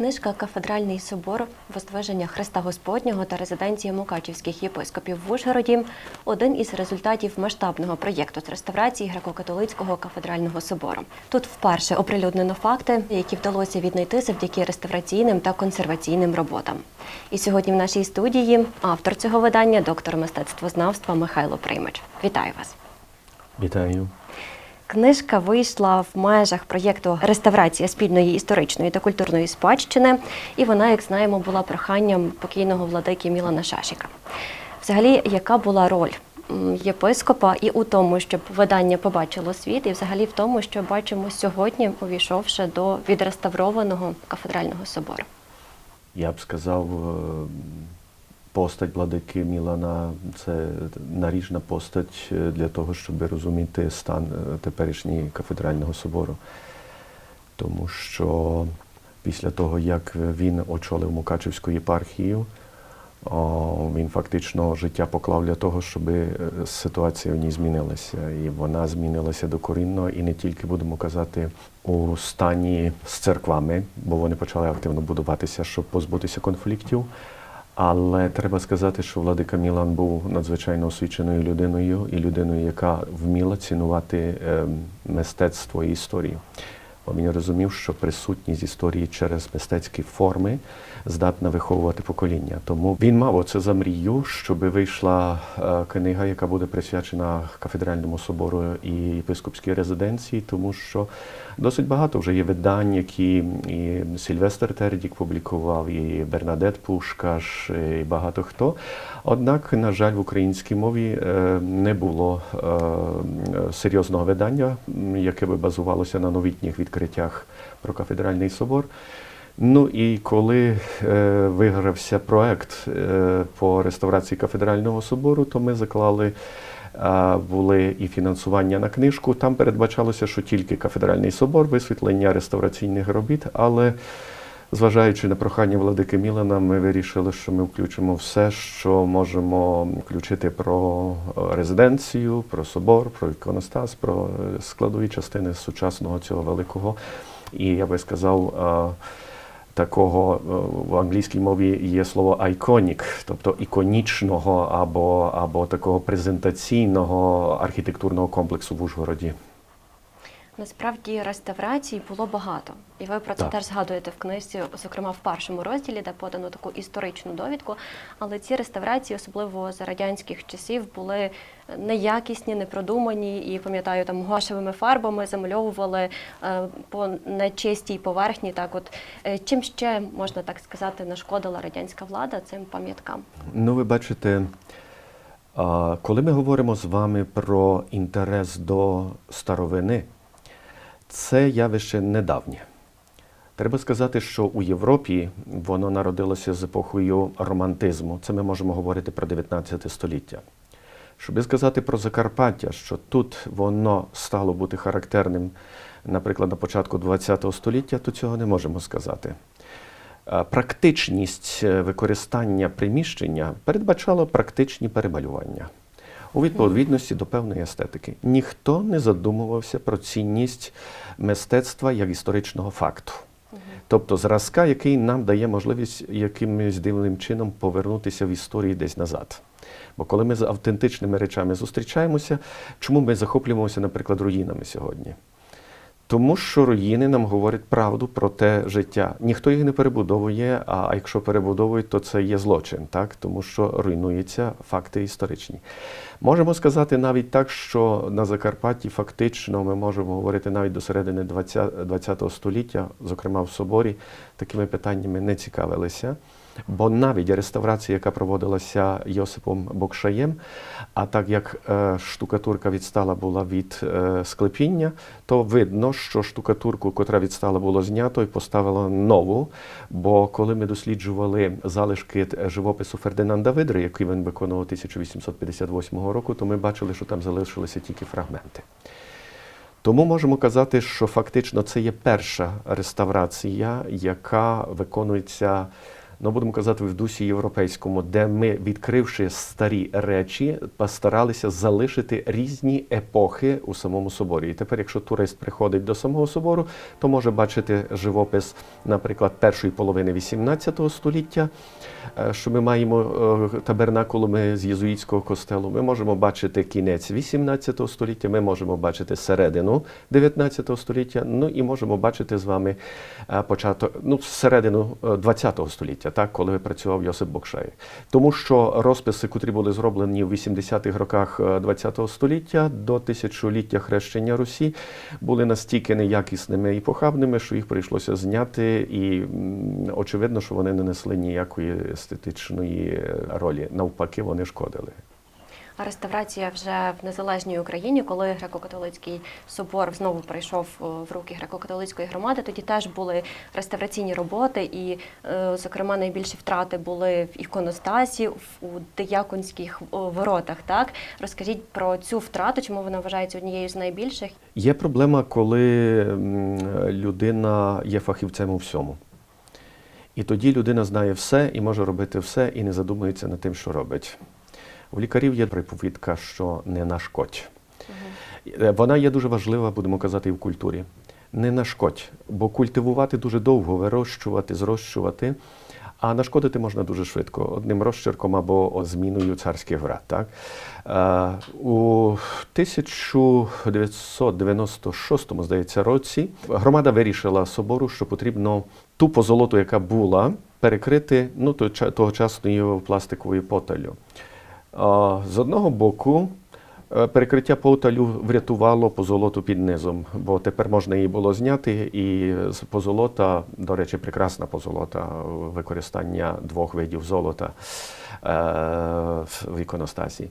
Книжка Кафедральний собор Воздвиження Христа Господнього та резиденція Мукачівських єпископів в Ужгороді один із результатів масштабного проєкту з реставрації греко-католицького кафедрального собору. Тут вперше оприлюднено факти, які вдалося віднайти завдяки реставраційним та консерваційним роботам. І сьогодні в нашій студії автор цього видання, доктор мистецтвознавства Михайло Приймач. Вітаю вас! Вітаю. Книжка вийшла в межах проєкту Реставрація спільної історичної та культурної спадщини, і вона, як знаємо, була проханням покійного владики Мілана Шашіка. Взагалі, яка була роль єпископа і у тому, щоб видання побачило світ, і взагалі в тому, що бачимо сьогодні, увійшовши до відреставрованого кафедрального собору. Я б сказав, е, постать владики Мілана це наріжна постать е, для того, щоб розуміти стан е, теперішнього кафедрального собору. Тому що після того, як він очолив Мукачівську єпархію, він фактично життя поклав для того, щоб е, ситуація в ній змінилася. І вона змінилася докорінно, і не тільки будемо казати у стані з церквами, бо вони почали активно будуватися, щоб позбутися конфліктів. Але треба сказати, що владика Мілан був надзвичайно освіченою людиною і людиною, яка вміла цінувати ем, мистецтво і історію. Бо він розумів, що присутність історії через мистецькі форми здатна виховувати покоління. Тому він мав оце за мрію, щоб вийшла е, книга, яка буде присвячена кафедральному собору і єпископській резиденції, тому що досить багато вже є видань, які і Сільвестр Тердік публікував, і Бернадет Пушкаш, і багато хто. Однак, на жаль, в українській мові е, не було е, серйозного видання, яке би базувалося на новітніх відкриттях про кафедральний собор. Ну і коли е, вигрався проект е, по реставрації кафедрального собору, то ми заклали е, були і фінансування на книжку. Там передбачалося, що тільки кафедральний собор, висвітлення реставраційних робіт, але Зважаючи на прохання владики Мілана, ми вирішили, що ми включимо все, що можемо включити про е, резиденцію, про собор, про іконостас, про е, складові частини сучасного цього великого. І я би сказав, е, такого в англійській мові є слово iconic, тобто іконічного або, або такого презентаційного архітектурного комплексу в Ужгороді. Насправді реставрацій було багато, і ви про це Так. теж згадуєте в книжці, зокрема в першому розділі, де подано таку історичну довідку. Але ці реставрації, особливо за радянських часів, були неякісні, непродумані. І пам'ятаю, там гуашевими фарбами замальовували е, по нечистій поверхні. Так, от Е, чим ще можна так сказати, нашкодила радянська влада цим пам'яткам? Ну, ви бачите, коли ми говоримо з вами про інтерес до старовини, це явище недавнє. Треба сказати, що у Європі воно народилося з епохою романтизму. Це ми можемо говорити про 19 століття. Щоб сказати про Закарпаття, що тут воно стало бути характерним, наприклад, на початку ХХ століття, то цього не можемо сказати. Е, Практичність е, використання приміщення передбачала практичні перемалювання у відповідності до певної естетики. Ніхто не задумувався про цінність мистецтва як історичного факту. Тобто зразка, який нам дає можливість якимось дивним чином повернутися в історії десь назад. Бо коли ми з автентичними речами зустрічаємося, чому ми захоплюємося, наприклад, руїнами сьогодні? Тому що руїни нам говорять правду про те життя. Ніхто їх не перебудовує, а якщо перебудовують, то це є злочин, так? тому що руйнуються факти історичні. Можемо сказати навіть так, що на Закарпатті фактично ми можемо говорити навіть до середини ХХ століття, зокрема в соборі, такими питаннями не цікавилися. Бо навіть реставрація, яка проводилася Йосипом Бокшаєм, а так як е, штукатурка відстала була від е, склепіння, то видно, що штукатурку, котра відстала, було знято і поставило нову. Бо коли ми досліджували залишки живопису Фердинанда Видри, який він виконував 1858 року, то ми бачили, що там залишилися тільки фрагменти. Тому можемо казати, що фактично це є перша реставрація, яка виконується ну будемо казати, в дусі європейському, де ми, відкривши старі речі, постаралися залишити різні епохи у самому соборі. І тепер, якщо турист приходить до самого собору, то може бачити живопис, наприклад, першої половини XVIII століття, е, що ми маємо е, табернакулуми з єзуїтського костелу. Ми можемо бачити кінець XVIII століття, ми можемо бачити середину 19 століття, ну і можемо бачити з вами е, початок, ну, середину е, 20 так, коли працював Йосип Бокшай. Тому що розписи, котрі були зроблені в 80-х роках ХХ століття до тисячоліття хрещення Русі, були настільки неякісними і похабними, що їх прийшлося зняти, і очевидно, що вони не несли ніякої естетичної е, ролі. Навпаки, вони шкодили. Реставрація вже в незалежній Україні, коли греко-католицький собор знову прийшов в руки греко-католицької громади, тоді теж були реставраційні роботи, і, е, зокрема, найбільші втрати були в іконостасі, у дияконських воротах. Так розкажіть про цю втрату, чому вона вважається однією з найбільших? Є проблема, коли людина є фахівцем у всьому. І тоді людина знає все і може робити все, і не задумується над тим, що робить. У лікарів є приповідка, що не нашкодь. Е, Вона є дуже важлива, будемо казати, і в культурі. Не нашкодь, бо культивувати дуже довго, вирощувати, зрощувати, а нашкодити можна дуже швидко, одним розчерком або зміною царських врат. Так? Е, У 1996, здається, році громада вирішила собору, що потрібно ту позолоту, яка була, перекрити ну, то- тогочасною пластиковою поталю. З одного боку, е, перекриття поталю врятувало позолоту під низом, бо тепер можна її було зняти, і позолота, до речі, прекрасна позолота, використання двох видів золота е, в іконостасі.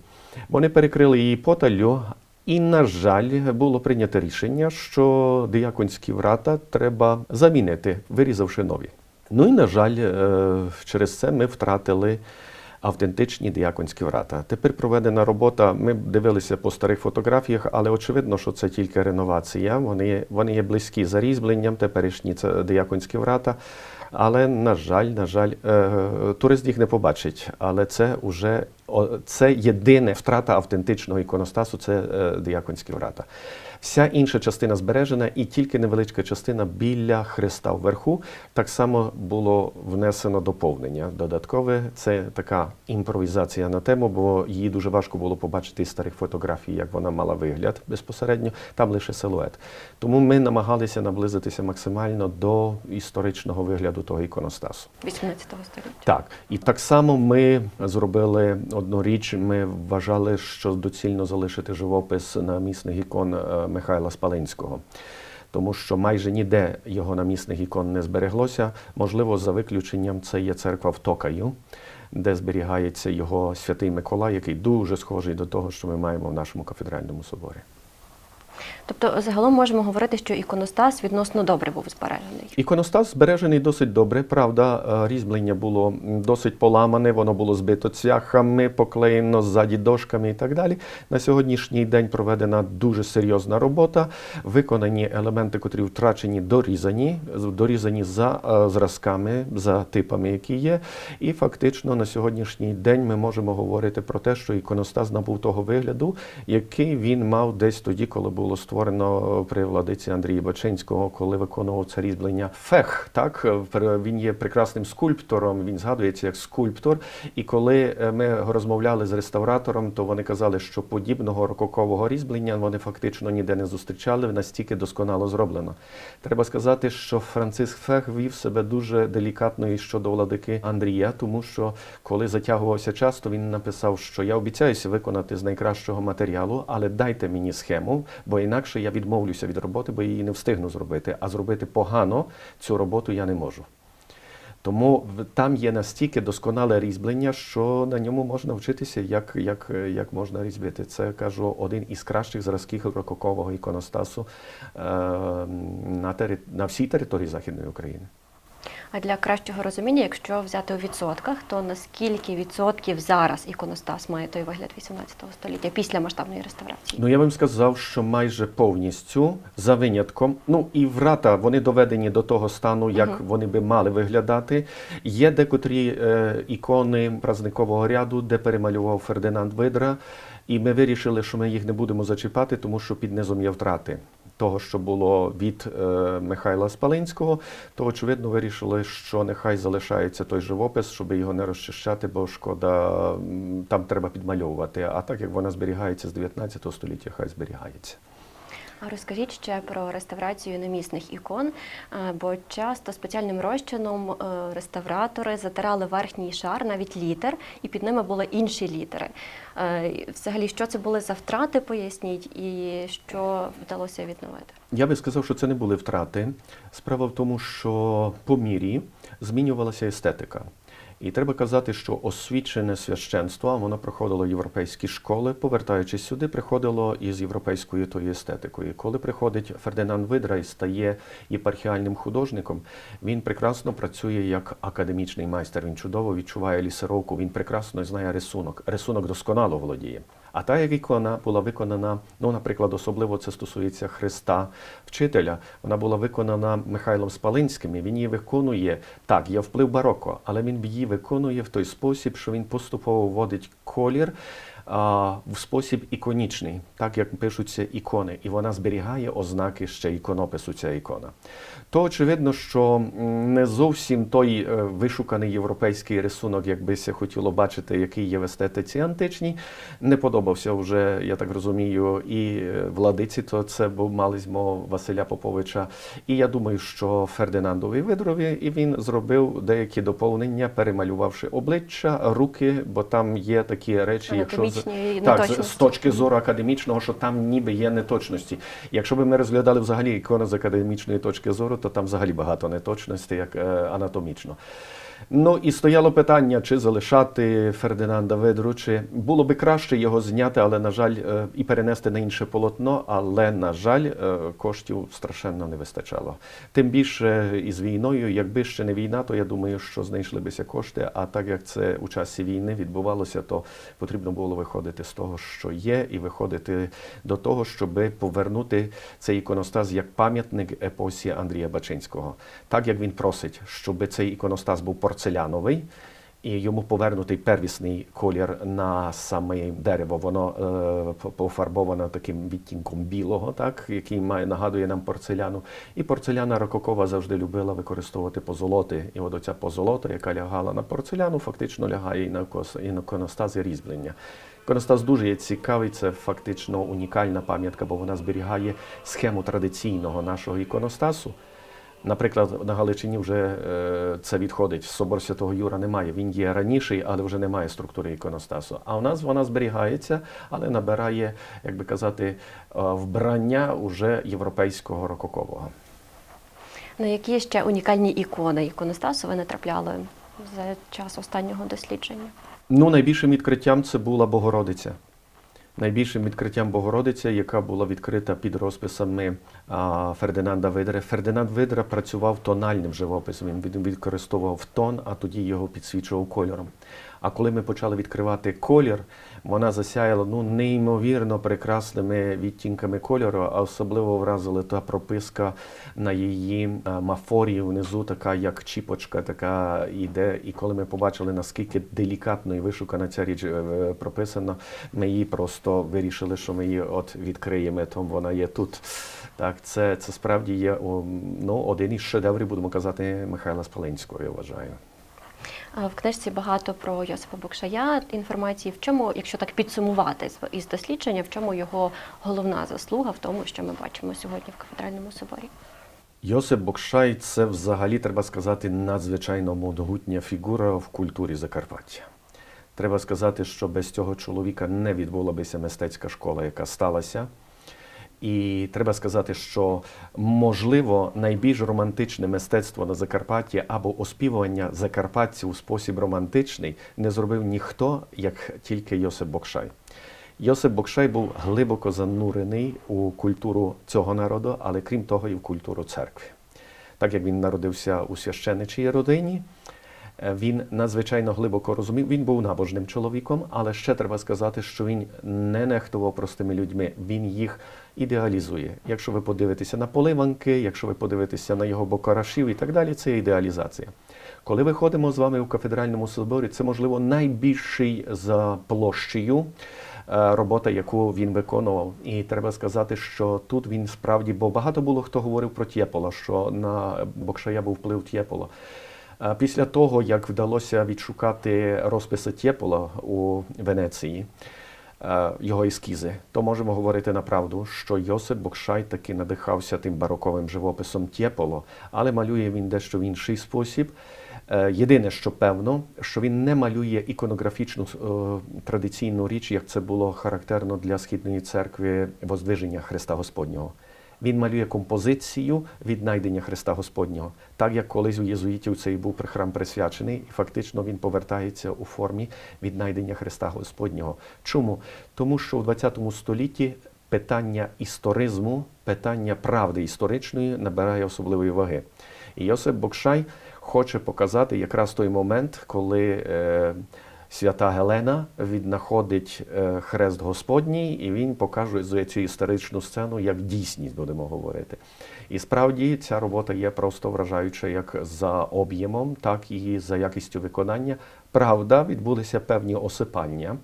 Вони перекрили її поталю, і, на жаль, було прийнято рішення, що дияконські врата треба замінити, вирізавши нові. Ну і, на жаль, е, через це ми втратили автентичні діяконські врата. Тепер проведена робота. Ми дивилися по старих фотографіях, але очевидно, що це тільки реновація. Вони, вони є близькі за різьбленням, теперішні це діяконські врата. Але, на жаль, на жаль, е, турист їх не побачить. Але це вже це єдина втрата автентичного іконостасу це е, діяконські врата. Вся інша частина збережена, і тільки невеличка частина біля Христа вверху. Так само було внесено доповнення додаткове. Це така імпровізація на тему, бо її дуже важко було побачити із старих фотографій, як вона мала вигляд безпосередньо. Там лише силует. Тому ми намагалися наблизитися максимально до історичного вигляду того іконостасу. 18 століття. Так, і так само ми зробили одну річ. Ми вважали, що доцільно залишити живопис намісних ікон е, Михайла Спалинського. Тому що майже ніде його намісних ікон не збереглося. Можливо, за виключенням це є церква в Токаю, де зберігається його святий Миколай, який дуже схожий до того, що ми маємо в нашому кафедральному соборі. Тобто, загалом можемо говорити, що іконостас відносно добре був збережений. Іконостас збережений досить добре. Правда, е, різьблення було досить поламане, воно було збито цвяхами, поклеєно ззаді дошками і так далі. На сьогоднішній день проведена дуже серйозна робота. Виконані елементи, котрі втрачені, дорізані, дорізані за е, зразками, за типами, які є. І фактично на сьогоднішній день ми можемо говорити про те, що іконостас набув того вигляду, який він мав десь тоді, коли було створено при владиці Андрії Бачинського, коли виконував це різьблення фех. Так він є прекрасним скульптором. Він згадується як скульптор. І коли е, ми розмовляли з реставратором, то вони казали, що подібного рококового різьблення вони фактично ніде не зустрічали, настільки досконало зроблено. Треба сказати, що Франциск Фех вів себе дуже делікатно і щодо владики Андрія, тому що коли затягувався час, то він написав, що я обіцяюся виконати з найкращого матеріалу, але дайте мені схему, бо інакше я відмовлюся від роботи, бо її не встигну зробити. А зробити погано цю роботу я не можу. Тому там є настільки досконале різьблення, що на ньому можна вчитися, як, як, як можна різьбити. Це кажу один із кращих зразків рококового іконостасу е, на, тери, на всій території Західної України. А для кращого розуміння, якщо взяти у відсотках, то наскільки відсотків зараз іконостас має той вигляд 18 століття після масштабної реставрації? Ну я б сказав, що майже повністю за винятком. Ну і врата вони доведені до того стану, як Мгм. вони би мали виглядати. Є декотрі е, ікони празникового ряду, де перемалював Фердинанд Видра, і ми вирішили, що ми їх не будемо зачіпати, тому що під низом є втрати. Того, що було від е, Михайла Спалинського, то очевидно вирішили, що нехай залишається той живопис, щоб його не розчищати, бо шкода, там треба підмальовувати. А так як вона зберігається з 19 століття, хай зберігається. А розкажіть ще про реставрацію намісних ікон, е, бо часто спеціальним розчином е, реставратори затирали верхній шар, навіть літер, і під ними були інші літери. Е, Взагалі, що це були за втрати, поясніть, і що вдалося відновити? Я би сказав, що це не були втрати. Справа в тому, що по мірі змінювалася естетика. І треба казати, що освічене священство, воно проходило європейські школи, повертаючись сюди, приходило із європейською тою естетикою. Коли приходить Фердинанд Видра і стає єпархіальним художником, він прекрасно працює як академічний майстер. Він чудово відчуває лісировку, він прекрасно знає рисунок. Рисунок досконало володіє. А та як вона була виконана, ну, наприклад, особливо це стосується Христа вчителя, вона була виконана Михайлом Спалинським. і Він її виконує так, є вплив бароко, але він її виконує в той спосіб, що він поступово вводить колір в спосіб іконічний, так як пишуться ікони, і вона зберігає ознаки ще іконопису, ця ікона. То очевидно, що не зовсім той е, вишуканий європейський рисунок, як бися хотіло бачити, який є в естетиці античній, не подобався вже, я так розумію, і е, владиці, то це був мализьмо Василя Поповича. І я думаю, що Фердинандові Видрові, і він зробив деякі доповнення, перемалювавши обличчя, руки, бо там є такі речі, якщо з- так, з, неточності. з точки зору академічного, що там ніби є неточності. Якщо б ми розглядали взагалі ікони з академічної точки зору, то там взагалі багато неточностей, як е, анатомічно. Ну і стояло питання, чи залишати Фердинанда Видру, чи було би краще його зняти, але на жаль, е, і перенести на інше полотно. Але на жаль, е, коштів страшенно не вистачало. Тим більше із війною, якби ще не війна, то я думаю, що знайшли бися кошти. А так як це у часі війни відбувалося, то потрібно було виходити з того, що є, і виходити до того, щоб повернути цей іконостас як пам'ятник епосі Андрія Бачинського. Так як він просить, щоб цей іконостас був порцеляновий. І йому повернутий первісний колір на саме дерево, воно е, пофарбовано таким відтінком білого, так, який має, нагадує нам порцеляну. І порцеляна Рококова завжди любила використовувати позолоти. І от оця позолота, яка лягала на порцеляну, фактично лягає і на, кос- і на іконостази різьблення. Іконостас дуже є цікавий, це фактично унікальна пам'ятка, бо вона зберігає схему традиційного нашого іконостасу. Наприклад, на Галичині вже е, це відходить. Собор Святого Юра немає. Він є раніший, але вже немає структури іконостасу. А у нас вона зберігається, але набирає, як би казати, е, вбрання уже європейського рококового. На які ще унікальні ікони іконостасу ви натрапляли за час останнього дослідження? Ну, найбільшим відкриттям це була Богородиця. Найбільшим відкриттям Богородиця, яка була відкрита під розписами Фердинанда Видра. Фердинанд Видра працював тональним живописом. Він використовував тон, а тоді його підсвічував кольором. А коли ми почали відкривати колір, вона засяяла ну, неймовірно прекрасними відтінками кольору, а особливо вразила та прописка на її а, мафорії внизу, така як чіпочка, така йде. І коли ми побачили, наскільки делікатно і вишукана ця річ е, прописана, ми її просто вирішили, що ми її от відкриємо, тому вона є тут. Так, це, це справді є ну, один із шедеврів, будемо казати, Михайла Спалинського, я вважаю. В книжці багато про Йосипа Бокшая інформації. В чому, якщо так підсумувати із дослідження, в чому його головна заслуга в тому, що ми бачимо сьогодні в кафедральному соборі? Йосип Бокшай це взагалі, треба сказати, надзвичайно могутня фігура в культурі Закарпаття. Треба сказати, що без цього чоловіка не відбулася мистецька школа, яка сталася. І треба сказати, що можливо найбільш романтичне мистецтво на Закарпатті або оспівування закарпатців у спосіб романтичний не зробив ніхто, як тільки Йосип Бокшай. Йосип Бокшай був глибоко занурений у культуру цього народу, але крім того, і в культуру церкви. так як він народився у священичій родині. Е, Він надзвичайно глибоко розумів. Він був набожним чоловіком, але ще треба сказати, що він не нехтував простими людьми. Він їх ідеалізує. Якщо ви подивитеся на поливанки, якщо ви подивитеся на його бокарашів і так далі, це ідеалізація. Коли ми ходимо з вами у кафедральному соборі, це можливо найбільший за площею е, робота, яку він виконував. І треба сказати, що тут він справді, бо багато було хто говорив про Тєпола, що на Бокшая був вплив Тєпола. Е, Після того, як вдалося відшукати розписи Тєпола у Венеції, його ескізи, то можемо говорити на правду, що Йосип Бокшай таки надихався тим бароковим живописом Тєполо, але малює він дещо в інший спосіб. Е, Єдине, що певно, що він не малює іконографічну е, традиційну річ, як це було характерно для східної церкви Воздвиження Христа Господнього. Він малює композицію віднайдення Христа Господнього, так як колись у єзуїтів цей був храм присвячений, і фактично він повертається у формі віднайдення Христа Господнього. Чому? Тому що у ХХ столітті питання історизму, питання правди історичної набирає особливої ваги. І Йосип Бокшай хоче показати якраз той момент, коли е, свята Гелена віднаходить е, хрест Господній, і він показує цю історичну сцену як дійсність, будемо говорити. І справді ця робота є просто вражаюча як за об'ємом, так і за якістю виконання. Правда, відбулися певні осипання,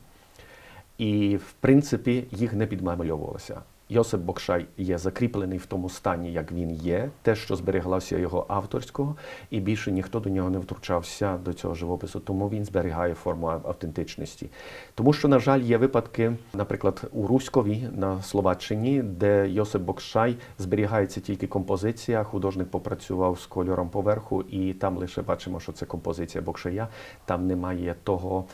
і в принципі їх не підмальовувалося. Йосип Бокшай є закріплений в тому стані, як він є, те, що збереглося його авторського, і більше ніхто до нього не втручався до цього живопису, тому він зберігає форму автентичності. Тому що, на жаль, є випадки, наприклад, у Руськові на Словаччині, де Йосип Бокшай зберігається тільки композиція, художник попрацював з кольором поверху, і там лише бачимо, що це композиція Бокшая, там немає того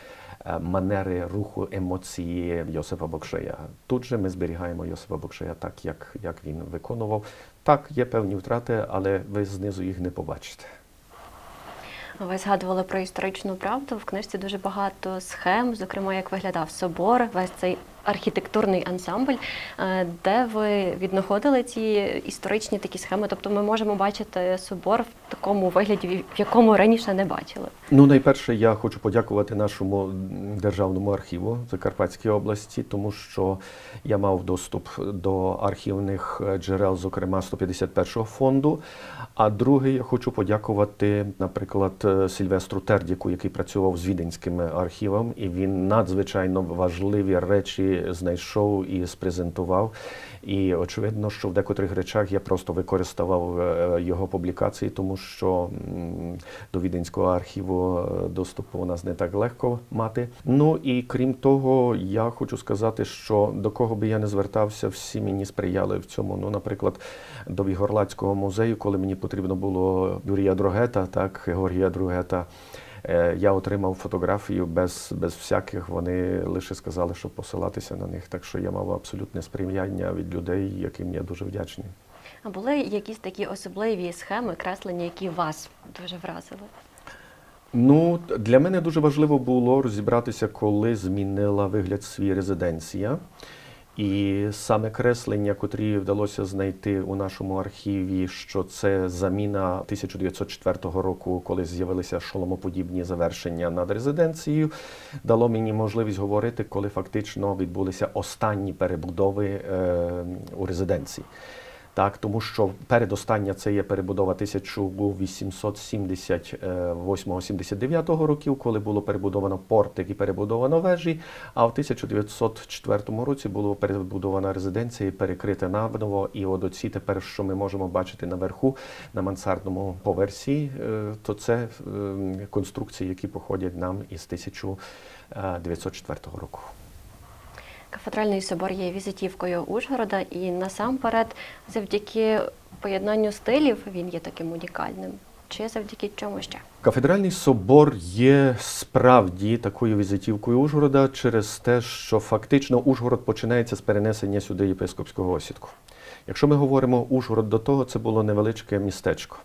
манери руху емоції Йосипа Бокшея. Тут же ми зберігаємо Йосипа Бокшея так, як, як він виконував. Так, є певні втрати, але ви знизу їх не побачите. Ви згадували про історичну правду. В книжці дуже багато схем, зокрема, як виглядав собор, весь цей архітектурний ансамбль, е, де ви віднаходили ці історичні такі схеми. Тобто ми можемо бачити собор в такому вигляді, в якому раніше не бачили. Ну, найперше, я хочу подякувати нашому державному архіву Закарпатській області, тому що я мав доступ до архівних джерел, зокрема 151-го фонду. А друге, я хочу подякувати, наприклад, Сільвестру Тердіку, який працював з віденським архівом, і він надзвичайно важливі речі знайшов і спрезентував. І очевидно, що в декотрих речах я просто використовував е, його публікації, тому що до віденського архіву е, доступу у нас не так легко мати. Ну і крім того, я хочу сказати, що до кого би я не звертався, всі мені сприяли в цьому. Ну, наприклад, до Вігорлацького музею, коли мені потрібно було Юрія Дрогета, так, Георгія Дрогета. Е, Я отримав фотографію без, без всяких. Вони лише сказали, щоб посилатися на них. Так що я мав абсолютне сприяння від людей, яким я дуже вдячний. А були якісь такі особливі схеми, креслення, які вас дуже вразили? Ну, для мене дуже важливо було розібратися, коли змінила вигляд свій резиденція. І саме креслення, котрі вдалося знайти у нашому архіві, що це заміна 1904 року, коли з'явилися шоломоподібні завершення над резиденцією, дало мені можливість говорити, коли фактично відбулися останні перебудови е, у резиденції. Так, тому що передостання це є перебудова 1878-79 років, коли було перебудовано портик і перебудовано вежі. А в 1904 році було перебудована резиденція і перекрита наново. І от оці тепер, що ми можемо бачити наверху на мансардному поверсі, е, то це е, конструкції, які походять нам із 1904 року. Кафедральний собор є візитівкою Ужгорода, і насамперед, завдяки поєднанню стилів, він є таким унікальним. Чи завдяки чому ще? Кафедральний собор є справді такою візитівкою Ужгорода через те, що фактично Ужгород починається з перенесення сюди єпископського осідку. Якщо ми говоримо Ужгород до того, це було невеличке містечко.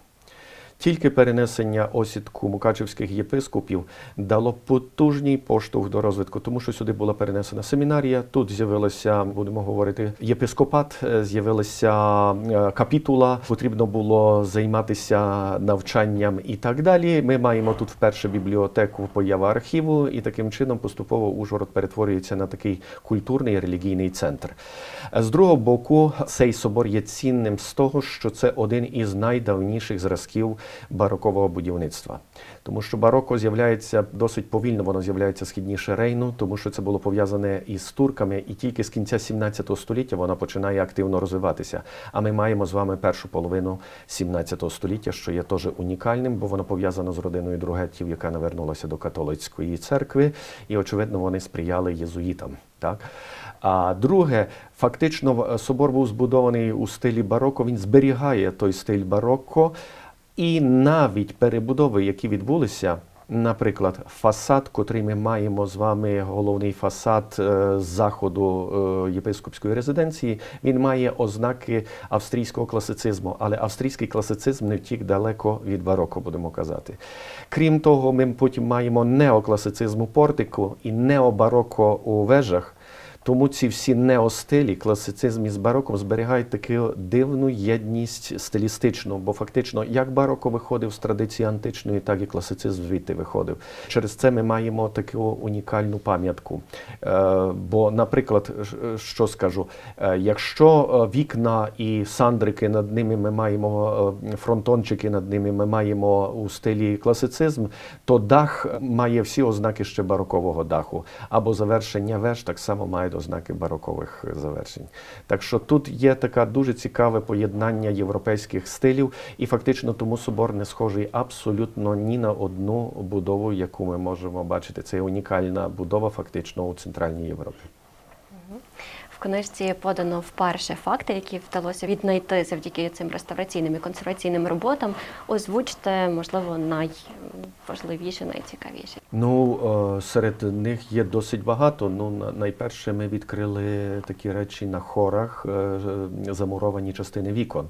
Тільки перенесення осідку мукачевських єпископів дало потужний поштовх до розвитку, тому що сюди була перенесена семінарія. Тут з'явилося, будемо говорити, єпископат, е, з'явилася е, капітула. Потрібно було займатися навчанням і так далі. Ми маємо тут вперше бібліотеку, поява архіву, і таким чином поступово Ужгород перетворюється на такий культурний релігійний центр. З другого боку, цей собор є цінним з того, що це один із найдавніших зразків барокового будівництва. Тому що бароко з'являється досить повільно, воно з'являється східніше Рейну, тому що це було пов'язане із турками, і тільки з кінця 17 століття воно починає активно розвиватися. А ми маємо з вами першу половину 17 століття, що є теж унікальним, бо воно пов'язано з родиною Другетів, яка навернулася до католицької церкви, і очевидно вони сприяли єзуїтам. Так? А друге, фактично е, собор був збудований у стилі бароко. Він зберігає той стиль бароко, і навіть перебудови, які відбулися. Наприклад, фасад, котрий ми маємо з вами, головний фасад е, заходу е, єпископської резиденції, він має ознаки австрійського класицизму, але австрійський класицизм не втік далеко від бароко, будемо казати. Крім того, ми потім маємо неокласицизм у портику і необароко у вежах. Тому ці всі неостилі, класицизм із бароком зберігають таку дивну єдність стилістичну, бо фактично як бароко виходив з традиції античної, так і класицизм звідти виходив. Через це ми маємо таку унікальну пам'ятку. Е, бо, наприклад, що скажу, е, якщо е, вікна і сандрики над ними ми маємо фронтончики над ними ми маємо у стилі класицизм, то дах має всі ознаки ще барокового даху. Або завершення веж так само має ознаки барокових завершень. Так що тут є таке дуже цікаве поєднання європейських стилів, і фактично тому собор не схожий абсолютно ні на одну будову, яку ми можемо бачити. Це унікальна будова фактично у Центральній Європі. В книжці подано вперше факти, які вдалося віднайти завдяки цим реставраційним і консерваційним роботам. Озвучте, можливо, найважливіші, найцікавіші. Ну, е, серед них є досить багато. Ну, на- найперше ми відкрили такі речі на хорах, е, замуровані частини вікон.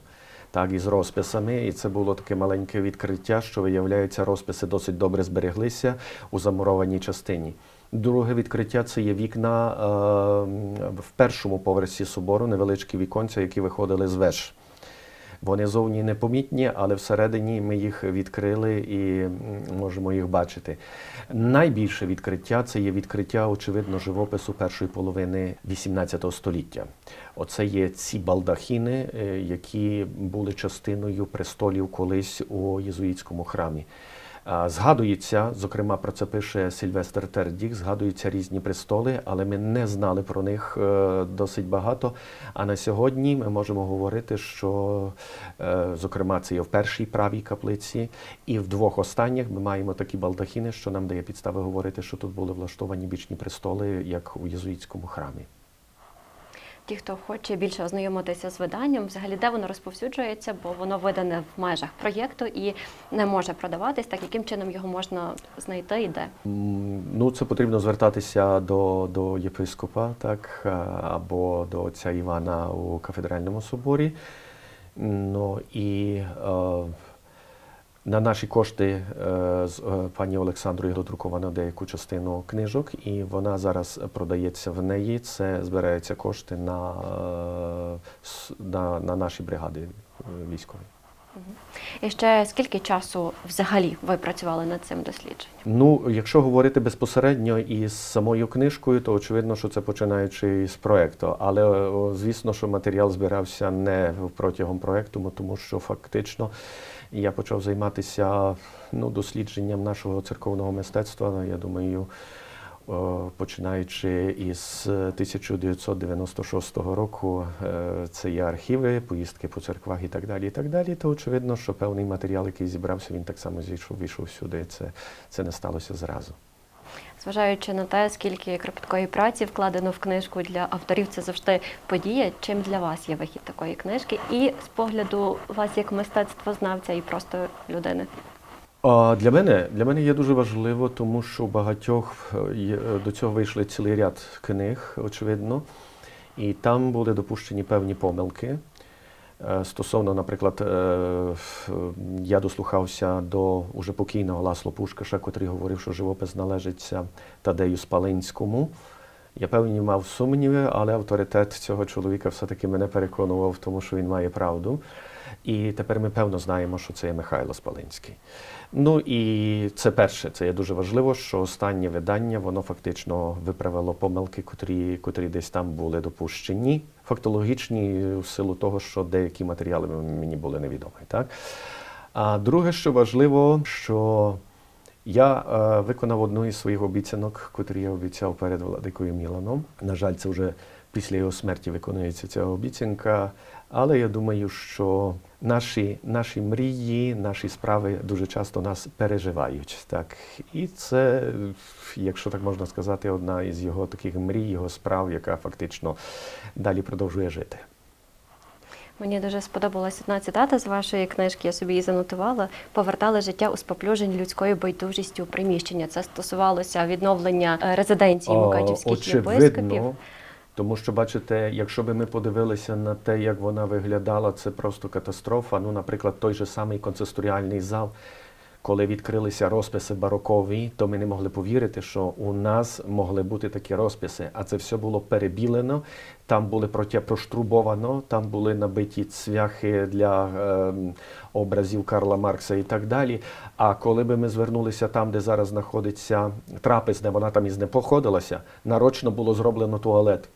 Так, із розписами, і це було таке маленьке відкриття, що виявляється, розписи досить добре збереглися у замурованій частині. Друге відкриття це є вікна е, в першому поверсі собору, невеличкі віконця, які виходили з веж. Вони зовні непомітні, але всередині ми їх відкрили і можемо їх бачити. Найбільше відкриття це є відкриття, очевидно, живопису першої половини XVIII століття. Оце є ці балдахіни, е, які були частиною престолів колись у єзуїтському храмі. Згадується, зокрема, про це пише Сильвестр Тердік, згадуються різні престоли, але ми не знали про них е, досить багато. А на сьогодні ми можемо говорити, що, е, зокрема, це є в першій правій каплиці, і в двох останніх ми маємо такі балдахіни, що нам дає підстави говорити, що тут були влаштовані бічні престоли, як у єзуїтському храмі. Ті, хто хоче більше ознайомитися з виданням, взагалі де воно розповсюджується, бо воно видане в межах проєкту і не може продаватись, так яким чином його можна знайти і де. Ну, це потрібно звертатися до, до єпископа, так, або до отця Івана у кафедральному соборі. Ну і е, на наші кошти е, з е, пані Олександрою додруковано деяку частину книжок, і вона зараз продається в неї. Це збираються кошти на, е, на, на наші бригади військові. І ще скільки часу взагалі ви працювали над цим дослідженням? Ну, якщо говорити безпосередньо із самою книжкою, то очевидно, що це починаючи з проєкту. Але звісно, що матеріал збирався не протягом проєкту, бо тому що фактично я почав займатися ну, дослідженням нашого церковного мистецтва. Я думаю, починаючи із 1996 року, е, це є архіви, поїздки по церквах і так далі. І так далі. То очевидно, що певний матеріал, який зібрався, він так само зійшов, війшов сюди. Це, це не сталося зразу. Зважаючи на те, скільки кропіткої праці вкладено в книжку для авторів, це завжди подія. Чим для вас є вихід такої книжки? І з погляду вас як мистецтвознавця і просто людини. Для мене для мене є дуже важливо, тому що багатьох е, до цього вийшли цілий ряд книг, очевидно, і там були допущені певні помилки. Е, Стосовно, наприклад, е, я дослухався до уже покійного Ласло Пушкаша, котрий говорив, що живопис належиться Тадею Спалинському. Я певні мав сумніви, але авторитет цього чоловіка все-таки мене переконував тому, що він має правду. І тепер ми певно знаємо, що це є Михайло Спалинський. Ну і це перше, це є дуже важливо, що останнє видання воно фактично виправило помилки, котрі, котрі десь там були допущені, фактологічні в силу того, що деякі матеріали мені були невідомі. Так? А друге, що важливо, що я е, виконав одну із своїх обіцянок, котрі я обіцяв перед владикою Міланом. На жаль, це вже після його смерті виконується ця обіцянка. Але я думаю, що наші, наші мрії, наші справи дуже часто нас переживають. Так? І це, якщо так можна сказати, одна із його таких мрій, його справ, яка фактично далі продовжує жити. Мені дуже сподобалась одна цитата з вашої книжки, я собі її занотувала. Повертали життя у споплюжень людською байдужістю приміщення. Це стосувалося відновлення е, резиденції мукачівських єпископів. Тому що, бачите, якщо би ми подивилися на те, як вона виглядала, це просто катастрофа. Ну, наприклад, той же самий концесторіальний зал, коли відкрилися розписи барокові, то ми не могли повірити, що у нас могли бути такі розписи. А це все було перебілено, там були проте проштрубовано, там були набиті цвяхи для ем, образів Карла Маркса і так далі. А коли би ми звернулися там, де зараз знаходиться трапезне, вона там із не походилася, нарочно було зроблено туалет.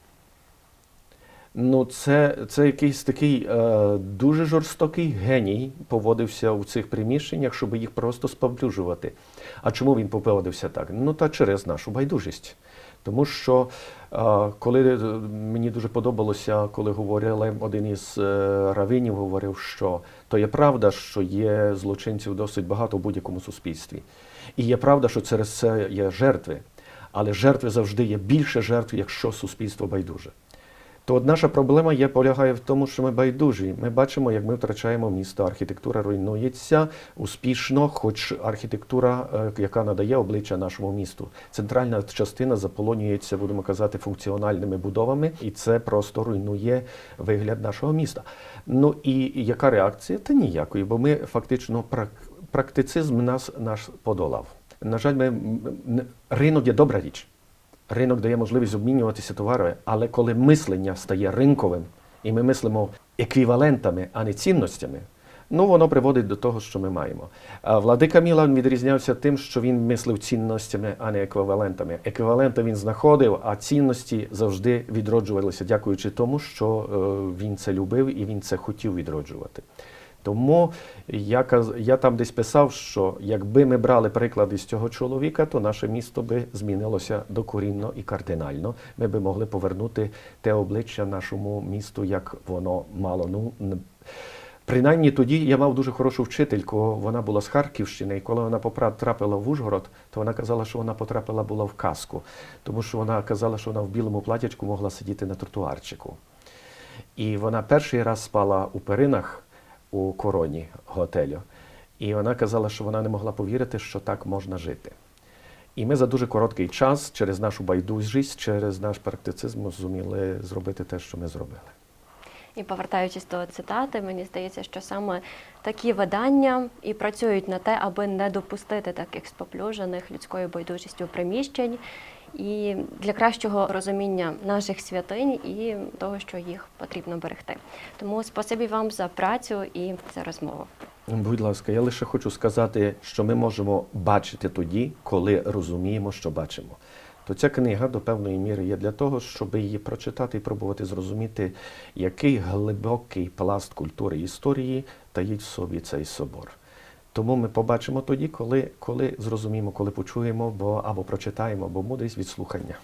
Ну, це, це якийсь такий е, дуже жорстокий геній поводився у цих приміщеннях, щоб їх просто споблюжувати. А чому він поводився так? Ну, та через нашу байдужість. Тому що е, коли е, мені дуже подобалося, коли говорили, один із е, равинів говорив, що то є правда, що є злочинців досить багато в будь-якому суспільстві. І є правда, що через це є жертви. Але жертви завжди є більше жертв, якщо суспільство байдуже. То от наша проблема є, полягає в тому, що ми байдужі. Ми бачимо, як ми втрачаємо місто. Архітектура руйнується успішно, хоч архітектура, е, яка надає обличчя нашому місту. Центральна частина заполонюється, будемо казати, функціональними будовами, і це просто руйнує вигляд нашого міста. Ну і яка реакція? Та ніякої, бо ми фактично прак- практицизм нас наш подолав. На жаль, ми ринок є добра річ. Ринок дає можливість обмінюватися товарами, але коли мислення стає ринковим, і ми мислимо еквівалентами, а не цінностями, ну воно приводить до того, що ми маємо. Владика Мілан відрізнявся тим, що він мислив цінностями, а не еквівалентами. Еквіваленти він знаходив, а цінності завжди відроджувалися, дякуючи тому, що е, він це любив і він це хотів відроджувати. Тому я, я там десь писав, що якби ми брали приклад із цього чоловіка, то наше місто би змінилося докорінно і кардинально. Ми би могли повернути те обличчя нашому місту, як воно мало. Ну, Принаймні тоді я мав дуже хорошу вчительку. Вона була з Харківщини, і коли вона потрапила в Ужгород, то вона казала, що вона потрапила була в казку, тому що вона казала, що вона в білому платячку могла сидіти на тротуарчику. І вона перший раз спала у перинах у короні готелю. І вона казала, що вона не могла повірити, що так можна жити. І ми за дуже короткий час, через нашу байдужість, через наш практицизм зуміли зробити те, що ми зробили. І повертаючись до цитати, мені здається, що саме такі видання і працюють на те, аби не допустити таких споплюжених людською байдужістю приміщень, і для кращого розуміння наших святинь і того, що їх потрібно берегти. Тому спасибі вам за працю і за розмову. Будь ласка, я лише хочу сказати, що ми можемо бачити тоді, коли розуміємо, що бачимо. То ця книга до певної міри є для того, щоб її прочитати і пробувати зрозуміти, який глибокий пласт культури і історії таїть в собі цей собор. Тому ми побачимо тоді, коли, коли зрозуміємо, коли почуємо, бо або прочитаємо, або мудрість від слухання.